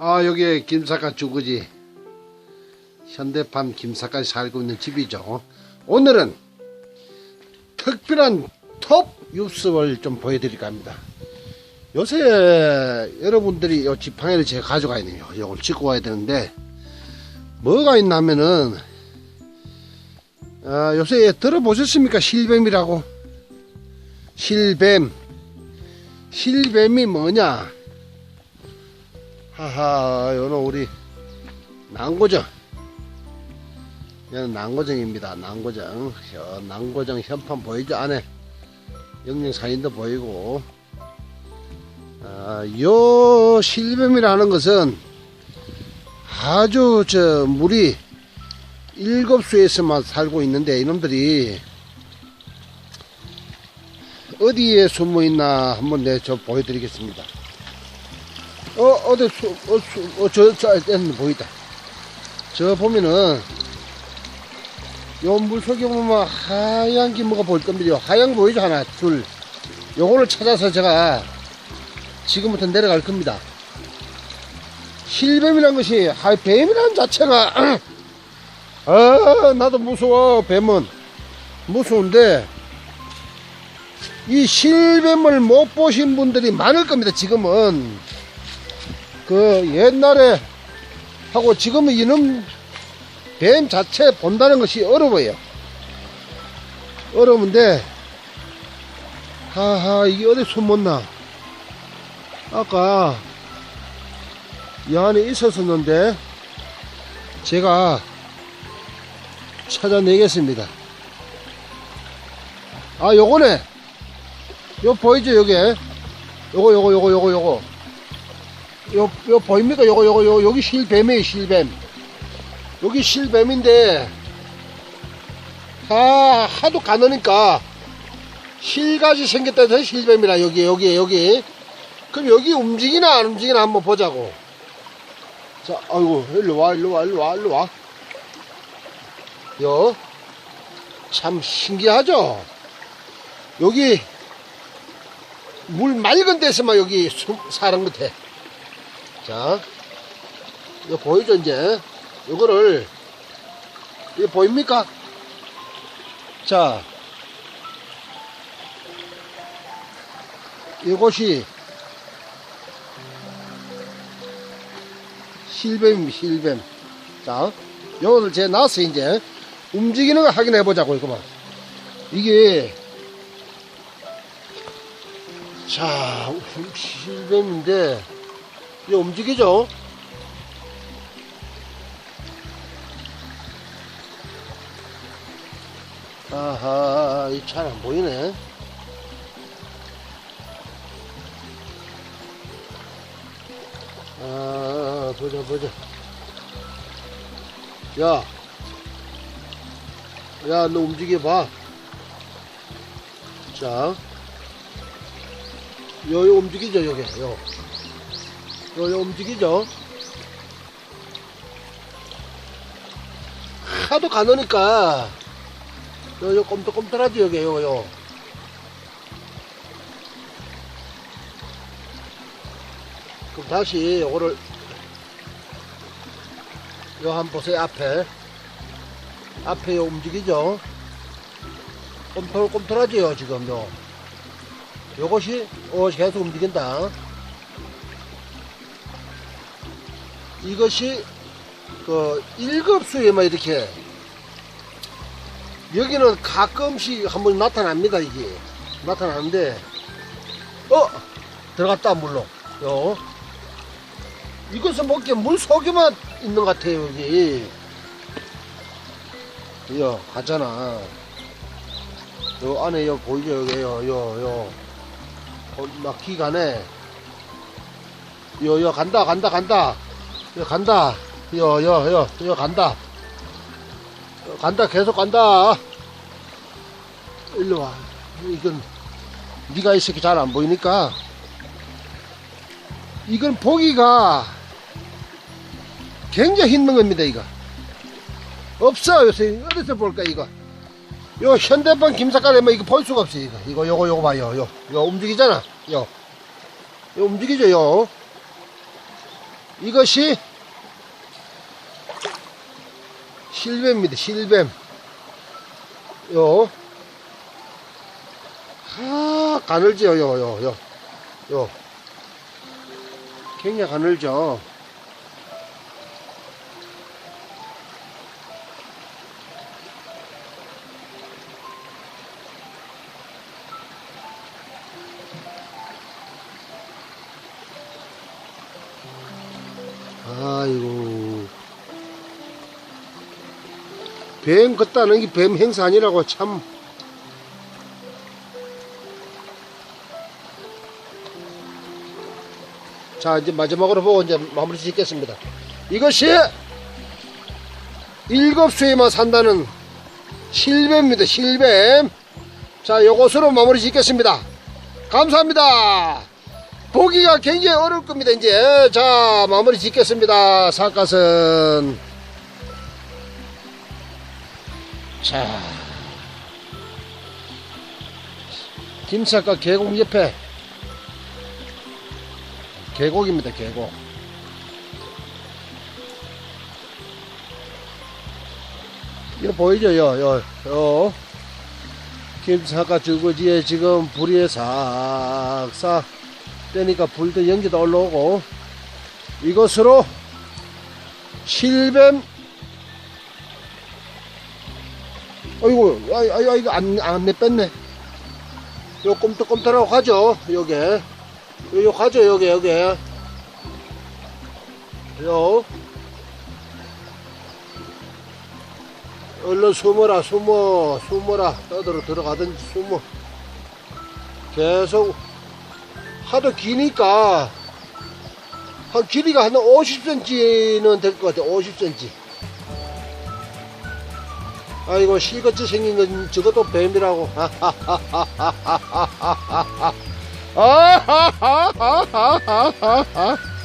아 여기 김사과 주거지. 현대판 김사과에 살고 있는 집이죠. 오늘은 특별한 톱 육습을 좀 보여드릴까 합니다. 요새 여러분들이 요 지팡이를 제가 가져가야 돼요. 이걸 짚고 와야 되는데 뭐가 있나 하면은 아, 요새 들어보셨습니까? 실뱀이라고? 실뱀. 실뱀이 뭐냐 하하, 요는 우리 난고정. 얘는 난고정입니다. 난고정. 저 난고정 현판 보이죠? 안에 영영 사인도 보이고. 아, 요 실뱀이라는 것은 아주 저 물이 일곱 수에서만 살고 있는데 이놈들이 어디에 숨어 있나 한번 내저 보여드리겠습니다. 어, 어디 수, 어, 수, 어, 저, 저, 저, 보이다. 저 보면은, 요 물속에 보면 하얀 게 뭐가 보일 겁니다. 하얀 거 보이죠? 하나, 둘. 요거를 찾아서 제가 지금부터 내려갈 겁니다. 실뱀이란 것이, 하, 뱀이란 자체가, 아, 나도 무서워, 뱀은. 무서운데, 이 실뱀을 못 보신 분들이 많을 겁니다, 지금은. 그 옛날에 하고 지금은 이놈 뱀 자체 본다는 것이 어려워요. 어려운데 하하 이게 어디 숨었나 아까 이 안에 있었었는데 제가 찾아내겠습니다. 아 요거네 요 보이죠 요게 요거 요거 요거 요거 요거 요, 요 보입니까? 요거, 요거, 요, 여기 실뱀이에요, 실뱀. 여기 실뱀인데, 아, 하도 가느니까, 실같이 생겼다 해서 실뱀이라, 여기, 여기, 여기. 그럼 여기 움직이나 안 움직이나 한번 보자고. 자, 아이고, 일로 와, 일로 와, 일로 와, 일로 와. 요, 참 신기하죠? 여기, 물 맑은 데서만 여기 것 같아. 자, 이거 보이죠, 이제? 이거를, 이거 보입니까? 자, 이것이 실뱀입니다, 실뱀. 자, 요거를 제가 놨어, 이제. 움직이는 거 확인해 보자고, 이거만. 이게, 자, 실뱀인데, 이게 움직이죠? 아하, 이잘안 보이네. 아, 보자, 보자. 야. 야, 너 움직여봐. 자. 요, 요 움직이죠, 요게, 요. 요, 요 움직이죠? 하도 가놓으니까, 요, 요 꼼떡꼼떡하지, 여기, 요, 요. 그럼 다시 요거를, 요한번 보세요, 앞에. 앞에 요 움직이죠? 꼼털꼼털하지요, 지금 요. 요것이, 어, 계속 움직인다. 이것이 그 1급수에만 이렇게 여기는 가끔씩 한번 나타납니다 이게. 나타나는데 어? 들어갔다 물로. 요 이것은 먹게 물 속에만 있는 것 같아요 여기. 요 가잖아. 요 안에 요 보이죠 여기? 요 요요 막 기가네 요요 간다 간다 간다 여 간다. 여, 여, 여, 여 간다. 여, 간다. 계속 간다. 일로 와. 이건 네가 이 새끼 잘 안 보이니까 이건 보기가 굉장히 힘든 겁니다. 이거 없어 요새 어디서 볼까 이거. 요 현대판 뭐 이거 볼 수가 없어 이거. 이거 요거 요거 봐요. 요, 요 움직이잖아. 요, 요 움직이죠 요. 이것이 실뱀입니다. 실뱀. 요. 아, 가늘죠, 요, 요, 요. 요. 굉장히 가늘죠. 아이고. 뱀 걷다는 게 뱀 행사 아니라고 참. 자, 이제 마지막으로 보고 이제 마무리 짓겠습니다. 이것이 일곱 수에만 산다는 실뱀입니다. 실뱀. 자, 요것으로 마무리 짓겠습니다. 감사합니다. 보기가 굉장히 어려울 겁니다. 이제 자 마무리 짓겠습니다. 사갓은 자 김사과 계곡 옆에 계곡입니다. 계곡. 이거 보이죠? 요, 요, 요. 김사과 주거지에 지금 불이 싹싹 뜨니까 불도 연기도 올라오고 이것으로 실뱀 어이구 아이 아이 아이 안, 안 내뺐네. 요 꼼떡꼼떡하고 가죠 요게 요, 요 가죠 요게 요게 요. 얼른 숨어라 숨어 숨어라. 떠들어 들어가든지 숨어. 계속. 하도 기니까 한 길이가 한 50cm는 될 것 같아 50cm 아이고 실같이 생긴 건 저것도 뱀이라고. 아하하하하하하하하